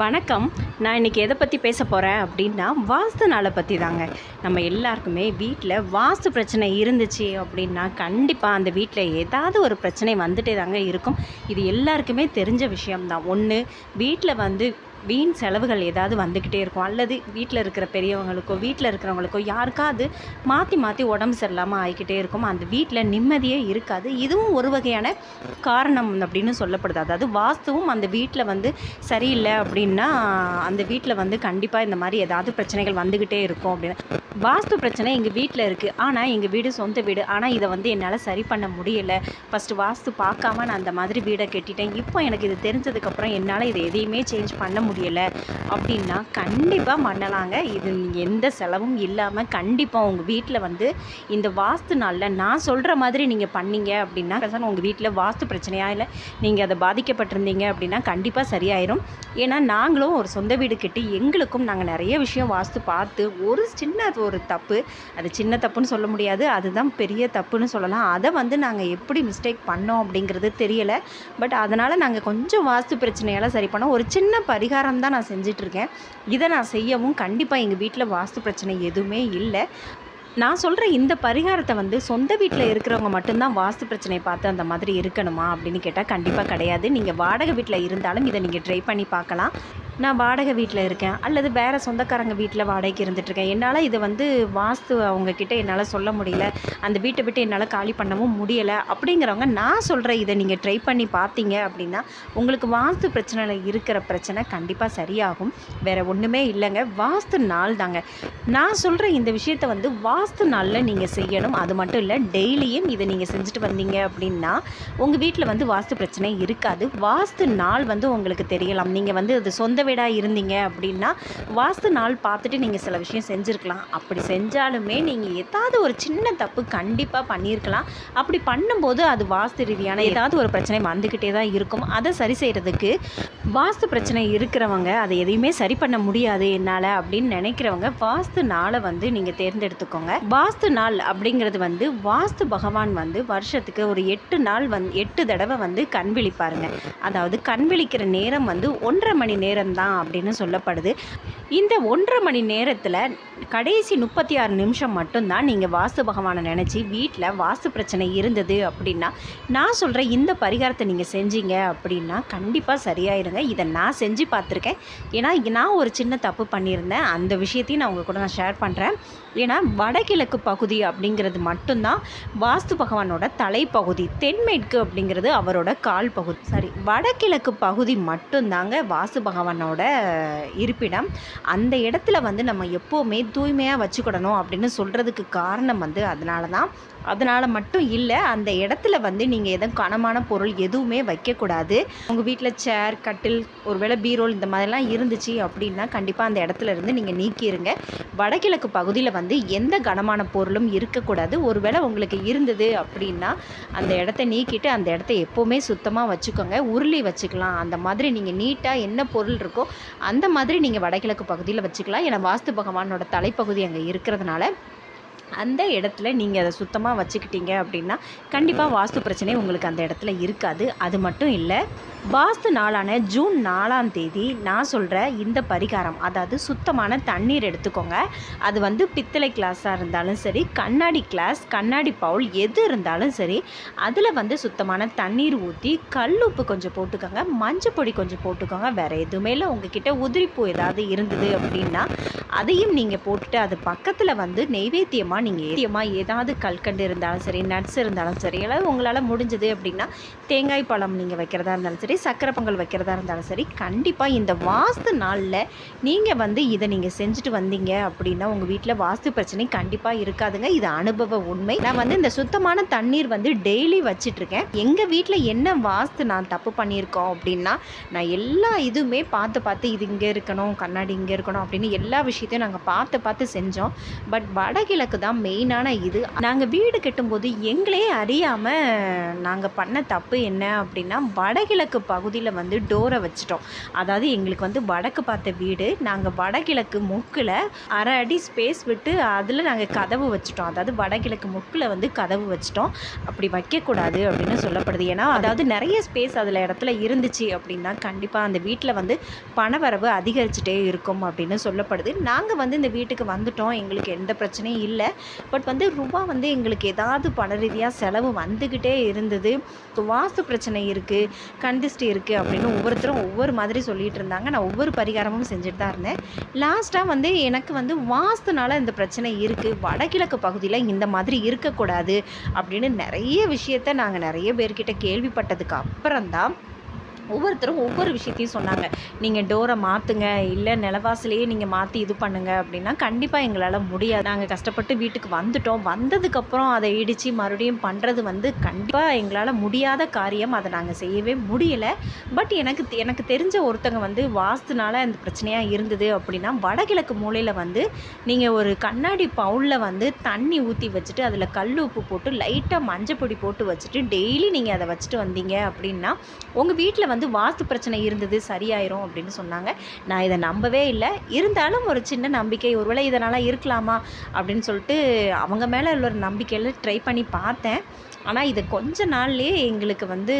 வணக்கம். நான் இன்றைக்கி எதை பற்றி பேச போகிறேன் அப்படின்னா வாஸ்து நாளை பற்றி தாங்க நம்ம எல்லாருக்குமே வீட்டில் வாஸ்து பிரச்சனை இருந்துச்சு அப்படின்னா கண்டிப்பாக அந்த வீட்டில் ஏதாவது ஒரு பிரச்சனை வந்துட்டே தாங்க இருக்கும். இது எல்லாருக்குமே தெரிஞ்ச விஷயம்தான். ஒன்று வீட்டில் வந்து வீண் செலவுகள் ஏதாவது வந்துக்கிட்டே இருக்கும். அல்லது வீட்டில் இருக்கிற பெரியவங்களுக்கோ வீட்டில் இருக்கிறவங்களுக்கோ யாருக்காவது மாற்றி மாற்றி உடம்பு சரியில்லாமல் ஆகிக்கிட்டே இருக்கும். அந்த வீட்டில் நிம்மதியே இருக்காது. இதுவும் ஒரு வகையான காரணம் அப்படின்னு சொல்லப்படுது. அதாவது வாஸ்துவும் அந்த வீட்டில் வந்து சரியில்லை அப்படின்னா அந்த வீட்டில் வந்து கண்டிப்பாக இந்த மாதிரி ஏதாவது பிரச்சனைகள் வந்துக்கிட்டே இருக்கும் அப்படின்னு. வாஸ்து பிரச்சனை எங்கள் வீட்டில் இருக்குது ஆனால் எங்கள் வீடு சொந்த வீடு. ஆனால் இதை வந்து என்னால் சரி பண்ண முடியலை. ஃபஸ்ட்டு வாஸ்து பார்க்காம நான் அந்த மாதிரி வீடை கட்டிட்டேன். இப்போ எனக்கு இது தெரிஞ்சதுக்கப்புறம் என்னால் இதை எதையுமே சேஞ்ச் பண்ண முடியலை அப்படின்னா கண்டிப்பாக பண்ணலாங்க. இது எந்த செலவும் இல்லாமல் கண்டிப்பாக உங்கள் வீட்டில் வந்து இந்த வாஸ்து நாளில் நான் சொல்கிற மாதிரி நீங்கள் பண்ணீங்க அப்படின்னா கசான உங்கள் வீட்டில் வாஸ்து பிரச்சனையாக இல்லை நீங்கள் அதை பாதிக்கப்பட்டிருந்தீங்க அப்படின்னா கண்டிப்பாக சரியாயிரும். ஏன்னா நாங்களும் ஒரு சொந்த வீடு கட்டி எங்களுக்கும் நாங்கள் நிறைய விஷயம் வாஸ்து பார்த்து ஒரு சின்ன ஒரு தப்பு அது சின்ன தப்புன்னு சொல்ல முடியாது அதுதான் பெரிய தப்புன்னு சொல்லலாம். அதை வந்து நாங்கள் எப்படி மிஸ்டேக் பண்ணோம் அப்படிங்கிறது தெரியலை. பட் அதனால் நாங்கள் கொஞ்சம் வாஸ்து பிரச்சனையால் சரி பண்ணோம். ஒரு சின்ன பரிகாரம் தான் நான் செஞ்சிட்ருக்கேன். இதை நான் செய்யவும் கண்டிப்பாக எங்கள் வீட்டில் வாஸ்து பிரச்சனை எதுவுமே இல்லை. நான் சொல்கிற இந்த பரிகாரத்தை வந்து சொந்த வீட்டில் இருக்கிறவங்க மட்டும்தான் வாஸ்து பிரச்சனையை பார்த்து அந்த மாதிரி இருக்கணுமா அப்படின்னு கேட்டால் கண்டிப்பாக கிடையாது. நீங்கள் வாடகை வீட்டில் இருந்தாலும் இதை நீங்கள் ட்ரை பண்ணி பார்க்கலாம். நான் வாடகை வீட்டில் இருக்கேன். அல்லது வேறு சொந்தக்காரங்க வீட்டில் வாடகைக்கு இருந்துகிட்ருக்கேன் என்னால் இதை வந்து வாஸ்து அவங்கக்கிட்ட என்னால் சொல்ல முடியல. அந்த வீட்டை விட்டு என்னால் காலி பண்ணவும் முடியலை அப்படிங்கிறவங்க நான் சொல்கிற இதை நீங்கள் ட்ரை பண்ணி பார்த்தீங்க அப்படின்னா உங்களுக்கு வாஸ்து பிரச்சனையில் இருக்கிற பிரச்சனை கண்டிப்பாக சரியாகும். வேறு ஒன்றுமே இல்லைங்க. வாஸ்து நாள் தாங்க நான் சொல்கிற இந்த விஷயத்தை வந்து வா வாஸ்து நாளில் நீங்கள் செய்யணும். அது மட்டும் இல்லை டெய்லியும் இதை நீங்கள் செஞ்சுட்டு வந்தீங்க அப்படின்னா உங்கள் வீட்டில் வந்து வாஸ்து பிரச்சனை இருக்காது. வாஸ்து நாள் வந்து உங்களுக்கு தெரியலாம். நீங்கள் வந்து அது சொந்த வீடாக இருந்தீங்க அப்படின்னா வாஸ்து நாள் பார்த்துட்டு நீங்கள் சில விஷயம் செஞ்சுருக்கலாம். அப்படி செஞ்சாலுமே நீங்கள் ஏதாவது ஒரு சின்ன தப்பு கண்டிப்பாக பண்ணியிருக்கலாம். அப்படி பண்ணும்போது அது வாஸ்து ரீதியான ஏதாவது ஒரு பிரச்சனை வந்துக்கிட்டே தான் இருக்கும். அதை சரி செய்கிறதுக்கு வாஸ்து பிரச்சனை இருக்கிறவங்க அதை எதையுமே சரி பண்ண முடியாது என்னால் அப்படின்னு நினைக்கிறவங்க வாஸ்து நாளை வந்து நீங்கள் தேர்ந்தெடுத்துக்கோங்க. வாஸ்து நாள் அப்படிங்கிறது வந்து வாஸ்து பகவான் வந்து வருஷத்துக்கு ஒரு எட்டு நாள் வந் எட்டு தடவை வந்து கண் விழிப்பாருங்க. அதாவது கண் விழிக்கிற நேரம் வந்து ஒன்றரை மணி நேரம் தான் அப்படின்னு சொல்லப்படுது. இந்த ஒன்றரை மணி நேரத்தில் கடைசி முப்பத்தி ஆறு நிமிஷம் மட்டும்தான் நீங்கள் வாஸ்து பகவானை நினச்சி வீட்டில் வாஸ்து பிரச்சனை இருந்தது அப்படின்னா நான் சொல்கிற இந்த பரிகாரத்தை நீங்கள் செஞ்சீங்க அப்படின்னா கண்டிப்பாக சரியாயிருங்க. இதை நான் செஞ்சு பார்த்துருக்கேன். ஏன்னா நான் ஒரு சின்ன தப்பு பண்ணியிருந்தேன். அந்த விஷயத்தையும் நான் உங்கள் கூட நான் ஷேர் பண்ணுறேன் ஏன்னா வடகிழக்கு பகுதி அப்படிங்கிறது மட்டும்தான் வாஸ்து பகவானோட தலைப்பகுதி தென்மேற்கு அப்படிங்கிறது அவரோட கால் பகுதி. சாரி வடகிழக்கு பகுதி மட்டும்தாங்க வாஸ்து பகவானோட இருப்பிடம். அந்த இடத்துல வந்து நம்ம எப்போவுமே தூய்மையாக வச்சுக்கிடணும் அப்படின்னு சொல்கிறதுக்கு காரணம் வந்து அதனால தான் அதனால் மட்டும் இல்லை அந்த இடத்துல வந்து நீங்கள் எதுவும் கனமான பொருள் எதுவுமே வைக்கக்கூடாது உங்கள் வீட்டில் சேர் கட்டில் ஒருவேளை பீரோல் இந்த மாதிரிலாம் இருந்துச்சு அப்படின்னா கண்டிப்பாக அந்த இடத்துல இருந்து நீங்கள் நீக்கிடுங்க வடகிழக்கு பகுதியில் வந்து எந்த கனமான பொருளும் இருக்கக்கூடாது ஒருவேளை உங்களுக்கு இருந்தது அப்படின்னா அந்த இடத்த நீக்கிட்டு அந்த இடத்த எப்போவுமே சுத்தமாக வச்சுக்கோங்க. உருளி வச்சுக்கலாம். அந்த மாதிரி நீங்கள் நீட்டாக என்ன பொருள் இருக்கோ அந்த மாதிரி நீங்கள் வடகிழக்கு பகுதியில் வச்சுக்கலாம். ஏன்னா வாஸ்து பகவானோட தலைப்பகுதி அங்கே இருக்கிறதுனால அந்த இடத்துல நீங்கள் அதை சுத்தமாக வச்சுக்கிட்டீங்க அப்படின்னா கண்டிப்பாக வாஸ்து பிரச்சனை உங்களுக்கு அந்த இடத்துல இருக்காது. அது மட்டும் இல்லை வாஸ்து நாளான ஜூன் நாலாம் தேதி நான் சொல்கிற இந்த பரிகாரம் அதாவது சுத்தமான தண்ணீர் எடுத்துக்கோங்க. அது வந்து பித்தளை கிளாஸாக இருந்தாலும் சரி கண்ணாடி கிளாஸ் கண்ணாடி பவுல் எது இருந்தாலும் சரி அதில் வந்து சுத்தமான தண்ணீர் ஊற்றி கல் உப்பு கொஞ்சம் போட்டுக்கோங்க. மஞ்சள் பொடி கொஞ்சம் போட்டுக்கோங்க. வேறு எதுவுமே இல்லை. உங்ககிட்ட உதிரிப்பூ ஏதாவது இருந்தது அப்படின்னா அதையும் நீங்கள் போட்டுட்டு அது பக்கத்தில் வந்து நெய்வேத்தியமாக நீங்கள் ஏத்தியமாக ஏதாவது கல்கண்டு இருந்தாலும் சரி நட்ஸ் இருந்தாலும் சரி அல்லது உங்களால் முடிஞ்சது அப்படின்னா தேங்காய் பழம் நீங்கள் வைக்கிறதா இருந்தாலும் சரி சக்கரை பொங்கல் வைக்கிறதா இருந்தாலும் சரி கண்டிப்பாக இந்த வாஸ்து நாளில் நீங்கள் வந்து இதை நீங்கள் செஞ்சுட்டு வந்தீங்க அப்படின்னா உங்கள் வீட்டில் வாஸ்து பிரச்சனை கண்டிப்பாக இருக்காதுங்க. இது அனுபவ உண்மை. நான் வந்து இந்த சுத்தமான தண்ணீர் வந்து டெய்லி வச்சிட்ருக்கேன். எங்கள் வீட்டில் என்ன வாஸ்து நான் தப்பு பண்ணியிருக்கோம் அப்படின்னா நான் எல்லா இதுவுமே பார்த்து பார்த்து இது இங்கே இருக்கணும் கண்ணாடி இங்கே இருக்கணும் அப்படின்னு எல்லா விஷயத்தையும் நாங்கள் பார்த்து பார்த்து செஞ்சோம். பட் வடகிழக்கு தான் மெயினான இது. நாங்கள் வீடு கட்டும்போது எங்களே அறியாமல் நாங்கள் பண்ண தப்பு என்ன அப்படின்னா வடகிழக்கு பகுதியில் வந்து டோரை வச்சிட்டோம். அதாவது எங்களுக்கு வந்து வடக்கு பார்த்த வீடு. நாங்கள் வடகிழக்கு முக்கில் அரை அடி ஸ்பேஸ் விட்டு அதில் நாங்கள் கதவு வச்சிட்டோம். அதாவது வடகிழக்கு முக்கில் வந்து கதவு வச்சிட்டோம். அப்படி வைக்கக்கூடாது அப்படின்னு சொல்லப்படுது. ஏன்னா அதாவது நிறைய ஸ்பேஸ் அதில் இடத்துல இருந்துச்சு அப்படின்னா கண்டிப்பாக அந்த வீட்டில் வந்து பணவரவு அதிகரிச்சுட்டே இருக்கும் அப்படின்னு சொல்லப்படுது. நாங்கள் வந்து இந்த வீட்டுக்கு வந்துட்டோம். எங்களுக்கு எந்த பிரச்சனையும் இல்லை. பட் வந்து ரூபா வந்து எங்களுக்கு ஏதாவது பண ரீதியாக செலவு வந்துக்கிட்டே இருந்தது. வாஸ்து பிரச்சனை இருக்குது கண்டிஸ்ட் இருக்குது அப்படின்னு ஒவ்வொருத்தரும் ஒவ்வொரு மாதிரி சொல்லிட்டு இருந்தாங்க. நான் ஒவ்வொரு பரிகாரமும் செஞ்சுட்டு தான் இருந்தேன். லாஸ்ட்டாக வந்து எனக்கு வந்து வாஸ்துனால இந்த பிரச்சனை இருக்குது வடகிழக்கு பகுதியில் இந்த மாதிரி இருக்கக்கூடாது அப்படின்னு நிறைய விஷயத்த நாங்கள் நிறைய பேர்கிட்ட கேள்விப்பட்டதுக்கு அப்புறம்தான் ஒவ்வொருத்தரும் ஒவ்வொரு விஷயத்தையும் சொன்னாங்க. நீங்கள் டோரை மாற்றுங்க இல்லை நிலவாசலையே நீங்கள் மாற்றி இது பண்ணுங்க அப்படின்னா கண்டிப்பாக எங்களால் முடியாது. நாங்கள் கஷ்டப்பட்டு வீட்டுக்கு வந்துட்டோம். வந்ததுக்கப்புறம் அதை இடித்து மறுபடியும் பண்ணுறது வந்து கண்டிப்பாக எங்களால் முடியாத காரியம். அதை நாங்கள் செய்யவே முடியலை. பட் எனக்கு எனக்கு தெரிஞ்ச ஒருத்தங்க வந்து வாஸ்துனால அந்த பிரச்சனையாக இருந்தது அப்படின்னா வடகிழக்கு மூலையில் வந்து நீங்கள் ஒரு கண்ணாடி பவுலில் வந்து தண்ணி ஊற்றி வச்சுட்டு அதில் கல் உப்பு போட்டு லைட்டாக மஞ்சப்பொடி போட்டு வச்சுட்டு டெய்லி நீங்கள் அதை வச்சுட்டு வந்தீங்க அப்படின்னா உங்கள் வீட்டில் வந்து வாஸ்து பிரச்சனை இருந்தது சரியாயிரும் அப்படின்னு சொன்னாங்க. நான் இதை நம்பவே இல்லை. இருந்தாலும் ஒரு சின்ன நம்பிக்கை ஒருவேளை இதனால் இருக்கலாமா அப்படின்னு சொல்லிட்டு அவங்க மேலே உள்ள ஒரு நம்பிக்கையில் ட்ரை பண்ணி பார்த்தேன். ஆனால் இது கொஞ்ச நாள்லேயே எங்களுக்கு வந்து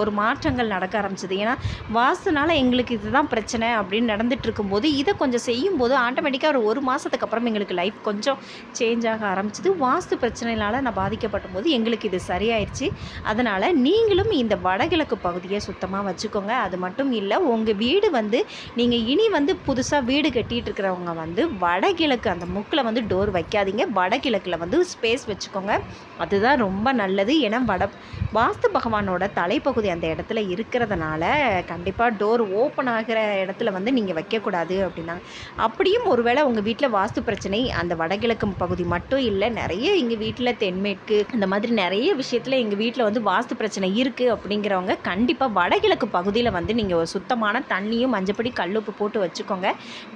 ஒரு மாற்றங்கள் நடக்க ஆரம்பிச்சிது. ஏன்னா வாஸ்துனால எங்களுக்கு இதுதான் பிரச்சனை அப்படின்னு நடந்துட்டு இருக்கும்போது இதை கொஞ்சம் செய்யும்போது ஆட்டோமேட்டிக்காக ஒரு ஒரு மாதத்துக்கு அப்புறம் எங்களுக்கு லைஃப் கொஞ்சம் சேஞ்ச் ஆக ஆரம்பிச்சிது. வாஸ்து பிரச்சனையினால் நான் பாதிக்கப்பட்ட போது எங்களுக்கு இது சரியாயிருச்சு. அதனால் நீங்களும் இந்த வடகிழக்கு பகுதியை சுத்தமாக வச்சுக்கோங்க. அது மட்டும் இல்லை உங்கள் வீடு வந்து நீங்கள் இனி வந்து புதுசாக வீடு கட்டிகிட்டு இருக்கிறவங்க வந்து வடகிழக்கு அந்த முக்கில் வந்து டோர் வைக்காதீங்க. வடகிழக்கில் வந்து ஸ்பேஸ் வச்சுக்கோங்க. அதுதான் ரொம்ப நல்லது. ஏன்னா வட வாஸ்து பகவானோட தலைப்பகுதி அந்த இடத்துல இருக்கிறதுனால கண்டிப்பாக டோர் ஓப்பன் ஆகிற இடத்துல வந்து நீங்கள் வைக்கக்கூடாது அப்படின்னாங்க அப்படியும் ஒருவேளை உங்கள் வீட்டில் வாஸ்து பிரச்சனை அந்த வடகிழக்கு பகுதி மட்டும் இல்லை நிறைய எங்கள் வீட்டில் தென்மேற்கு இந்த மாதிரி நிறைய விஷயத்தில் எங்கள் வீட்டில் வந்து வாஸ்து பிரச்சனை இருக்குது அப்படிங்கிறவங்க கண்டிப்பாக வடகிழக்கு பகுதியில் வந்து நீங்கள் ஒரு சுத்தமான தண்ணியும் மஞ்சப்படி கல்லுப்பு போட்டு வச்சுக்கோங்க.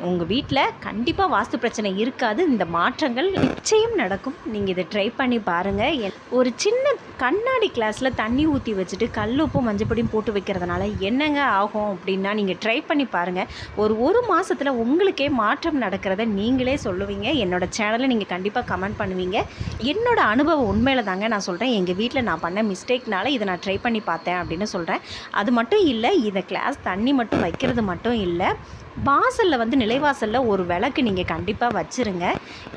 உங்கள் வீட்டில் கண்டிப்பாக வாஸ்து பிரச்சனை இருக்காது. இந்த மாற்றங்கள் நிச்சயம் நடக்கும். நீங்கள் இதை ட்ரை பண்ணி பாருங்கள் ஒரு சின்ன கண்ணாடி கிளாஸில் தண்ணி ஊற்றி வச்சுட்டு கல்லுப்பும் மஞ்சப்படியும் போட்டு வைக்கிறதுனால என்னங்க ஆகும் அப்படின்னா நீங்கள் ட்ரை பண்ணி பாருங்கள் ஒரு ஒரு மாதத்தில் உங்களுக்கே மாற்றம் நடக்கிறத நீங்களே சொல்லுவீங்க. என்னோட சேனலை நீங்கள் கண்டிப்பாக கமெண்ட் பண்ணுவீங்க. என்னோட அனுபவம் உண்மையில தாங்க நான் சொல்கிறேன் எங்கள் வீட்டில் நான் பண்ண மிஸ்டேக்னால இதை நான் ட்ரை பண்ணி பார்த்தேன் அப்படின்னு சொல்கிறேன் அது மட்டும் மட்டும் இல்லை இதை கிளாஸ் தண்ணி மட்டும் வைக்கிறது மட்டும் இல்லை வாசலில் வந்து நிலைவாசலில் ஒரு விளக்கு நீங்கள் கண்டிப்பாக வச்சுருங்க.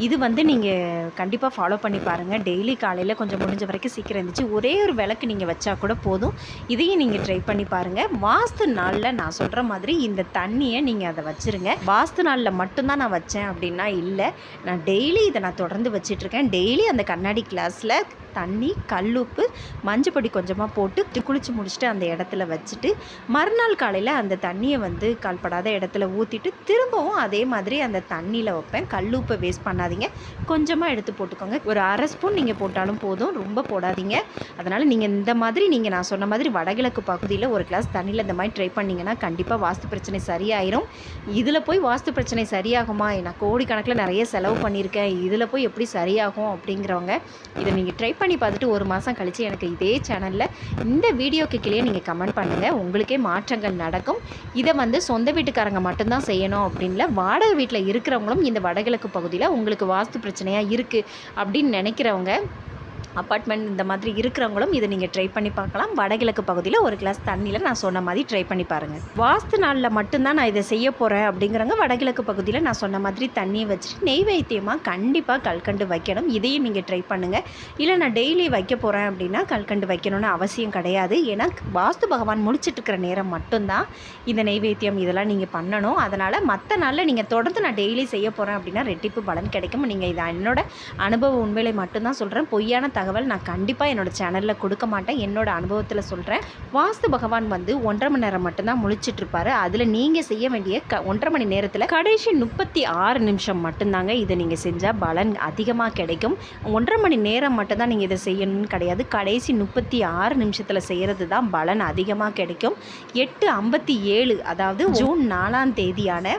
இது வந்து நீங்கள் கண்டிப்பாக ஃபாலோ பண்ணி பாருங்கள் டெய்லி காலையில் கொஞ்சம் முடிஞ்ச வரைக்கும் சீக்கிரம் இருந்துச்சு ஒரே ஒரு விளக்கு நீங்கள் வச்சா கூட போதும். இதையும் நீங்கள் ட்ரை பண்ணி பாருங்கள் வாஸ்து நாளில் நான் சொல்கிற மாதிரி இந்த தண்ணியை நீங்கள் அதை வச்சுருங்க. வாஸ்து நாளில் மட்டும்தான் நான் வச்சேன் அப்படின்னா இல்லை. நான் டெய்லி இதை நான் தொடர்ந்து வச்சிட்ருக்கேன். டெய்லி அந்த கண்ணாடி கிளாஸில் தண்ணி கல்லுப்பு மஞ்சப்பொடி கொஞ்சமாக போட்டு குளிச்சு முடிச்சுட்டு அந்த இடத்துல வச்சுட்டு மறுநாள் காலையில் அந்த தண்ணியை வந்து கால்படாத இடத்துல ஊற்றிட்டு திரும்பவும் அதே மாதிரி அந்த தண்ணியில் வைப்பேன். கல்லுப்பை வேஸ்ட் பண்ணாதீங்க. கொஞ்சமாக எடுத்து போட்டுக்கோங்க. ஒரு அரை ஸ்பூன் நீங்கள் போட்டாலும் போதும். ரொம்ப போடாதீங்க. அதனால் நீங்கள் இந்த மாதிரி நீங்கள் நான் சொன்ன மாதிரி வடகிழக்கு பகுதியில் ஒரு கிளாஸ் தண்ணியில் இந்த மாதிரி ட்ரை பண்ணிங்கன்னா கண்டிப்பாக வாஸ்து பிரச்சனை சரியாயிரும். இதில் போய் வாஸ்து பிரச்சனை சரியாகுமா? நான் கோடிக்கணக்கில் நிறைய செலவு பண்ணியிருக்கேன். இதில் போய் எப்படி சரியாகும் அப்படிங்கிறவங்க இதை நீங்கள் ட்ரை பண்ணி பார்த்துட்டு ஒரு மாதம் கழித்து எனக்கு இதே சேனலில் இந்த வீடியோக்கு கீழே நீங்கள் கமெண்ட் பண்ணுங்கள் உங்களுக்கே மாற்றங்கள் நடக்கும். இதை வந்து சொந்த வீட்டுக்காரங்க மட்டும்தான் செய்யணும் அப்படின்ல வாடகை வீட்டில் இருக்கிறவங்களும் இந்த வடகிழக்கு பகுதியில் உங்களுக்கு வாஸ்து பிரச்சனையாக இருக்குது அப்படின்னு நினைக்கிறவங்க அப்பார்ட்மெண்ட் இந்த மாதிரி இருக்கிறவங்களும் இதை நீங்கள் ட்ரை பண்ணி பார்க்கலாம். வடகிழக்கு பகுதியில் ஒரு கிளாஸ் தண்ணியில் நான் சொன்ன மாதிரி ட்ரை பண்ணி பாருங்கள் வாஸ்து நாளில் மட்டும்தான் நான் இதை செய்ய போகிறேன் அப்படிங்கிறவங்க வடகிழக்கு பகுதியில் நான் சொன்ன மாதிரி தண்ணியை வச்சுட்டு நெய்வேத்தியமாக கண்டிப்பாக கல்கண்டு வைக்கணும். இதையும் நீங்கள் ட்ரை பண்ணுங்கள் இல்லை நான் டெய்லி வைக்க போகிறேன் அப்படின்னா கல்கண்டு வைக்கணும்னு அவசியம் கிடையாது. ஏன்னா வாஸ்து பகவான் முடிச்சிட்ருக்கிற நேரம் மட்டும்தான் இந்த நெய்வேத்தியம் இதெல்லாம் நீங்கள் பண்ணணும். அதனால் மற்ற நாளில் நீங்கள் தொடர்ந்து நான் டெய்லி செய்ய போகிறேன் அப்படின்னா ரெட்டிப்பு பலன் கிடைக்கும். நீங்கள் இதை என்னோட அனுபவ உண்மையில மட்டும்தான் சொல்கிறேன் பொய்யான தகவல் நான் கண்டிப்பாக என்னோடய சேனலில் கொடுக்க மாட்டேன். என்னோடய அனுபவத்தில் சொல்கிறேன் வாஸ்து பகவான் வந்து ஒன்றரை மணி நேரம் மட்டும்தான் முழிச்சிட்ருப்பாரு அதில் நீங்கள் செய்ய வேண்டிய க ஒன்றரை மணி நேரத்தில் கடைசி முப்பத்தி ஆறு நிமிஷம் மட்டும்தாங்க இதை நீங்கள் செஞ்சால் பலன் அதிகமாக கிடைக்கும். ஒன்றரை மணி நேரம் மட்டும்தான் நீங்கள் இதை செய்யணும்னு கிடையாது. கடைசி முப்பத்தி ஆறு நிமிஷத்தில் செய்கிறது தான் பலன் அதிகமாக கிடைக்கும். எட்டு ஐம்பத்தி ஏழு அதாவது ஜூன் நாலாம் தேதியான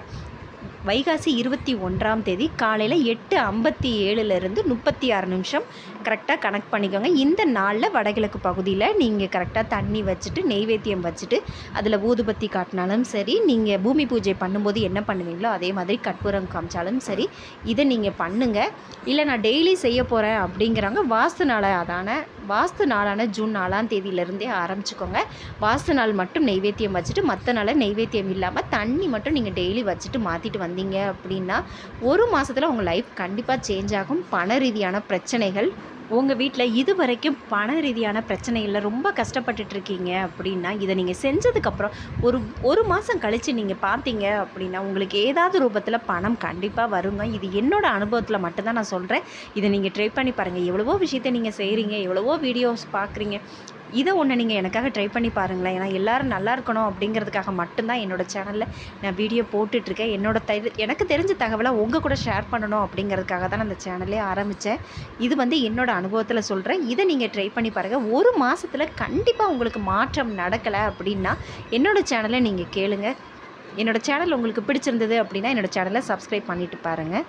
வைகாசி இருபத்தி ஒன்றாம் தேதி காலையில் எட்டு ஐம்பத்தி ஏழுலேருந்து முப்பத்தி ஆறு நிமிஷம் கரெக்டாக கனெக்ட் பண்ணிக்கோங்க. இந்த நாளில் வடகிழக்கு பகுதியில் நீங்கள் கரெக்டாக தண்ணி வச்சுட்டு நெய்வேத்தியம் வச்சுட்டு அதில் ஊதுபத்தி காட்டினாலும் சரி நீங்கள் பூமி பூஜை பண்ணும்போது என்ன பண்ணுவீங்களோ அதே மாதிரி கற்பூரம் காமிச்சாலும் சரி இதை நீங்கள் பண்ணுங்கள் இல்லை நான் டெய்லி செய்ய போகிறேன் அப்படிங்கிறாங்க வாஸ்து நாளை அதான வாஸ்து நாளான ஜூன் நாலாம் தேதியிலேருந்தே ஆரம்பிச்சுக்கோங்க. வாஸ்து நாள் மட்டும் நெய்வேத்தியம் வச்சுட்டு மற்ற நாளை நெய்வேத்தியம் இல்லாமல் தண்ணி மட்டும் நீங்கள் டெய்லி வச்சுட்டு மாற்றிட்டு வந்தீங்க அப்படின்னா ஒரு மாதத்தில் உங்கள் லைஃப் கண்டிப்பாக சேஞ்ச் ஆகும். பண ரீதியான பிரச்சனைகள் உங்கள் வீட்டில் இது வரைக்கும் பண ரீதியான பிரச்சனையில் ரொம்ப கஷ்டப்பட்டுட்டு இருக்கீங்க அப்படின்னா இதை நீங்கள் செஞ்சதுக்கப்புறம் ஒரு ஒரு மாதம் கழித்து நீங்கள் பார்த்தீங்க அப்படின்னா உங்களுக்கு ஏதாவது ரூபத்தில் பணம் கண்டிப்பாக வருங்க. இது என்னோடய அனுபவத்தில் மட்டும்தான் நான் சொல்கிறேன் இதை நீங்கள் ட்ரை பண்ணி பாருங்கள் எவ்வளவோ விஷயத்தை நீங்கள் செய்கிறீங்க எவ்வளவோ வீடியோஸ் பார்க்குறீங்க இதை ஒன்று நீங்கள் எனக்காக ட்ரை பண்ணி பாருங்களேன். ஏன்னா எல்லோரும் நல்லா இருக்கணும் அப்படிங்கிறதுக்காக மட்டும்தான் என்னோட சேனலில் நான் வீடியோ போட்டுட்ருக்கேன். என்னோட த எனக்கு தெரிஞ்ச தகவலை உங்கள் கூட ஷேர் பண்ணணும் அப்படிங்கிறதுக்காக தான் நான் அந்த சேனலே ஆரம்பித்தேன் இது வந்து என்னோடய அனுபவத்தில் சொல்கிறேன் இதை நீங்கள் ட்ரை பண்ணி பாருங்கள் ஒரு மாதத்தில் கண்டிப்பாக உங்களுக்கு மாற்றம் நடக்கலை அப்படின்னா என்னோடய சேனலை நீங்கள் கேளுங்கள் என்னோட சேனல் உங்களுக்கு பிடிச்சிருந்தது அப்படின்னா என்னோடய சேனலை சப்ஸ்கிரைப் பண்ணிட்டு பாருங்கள்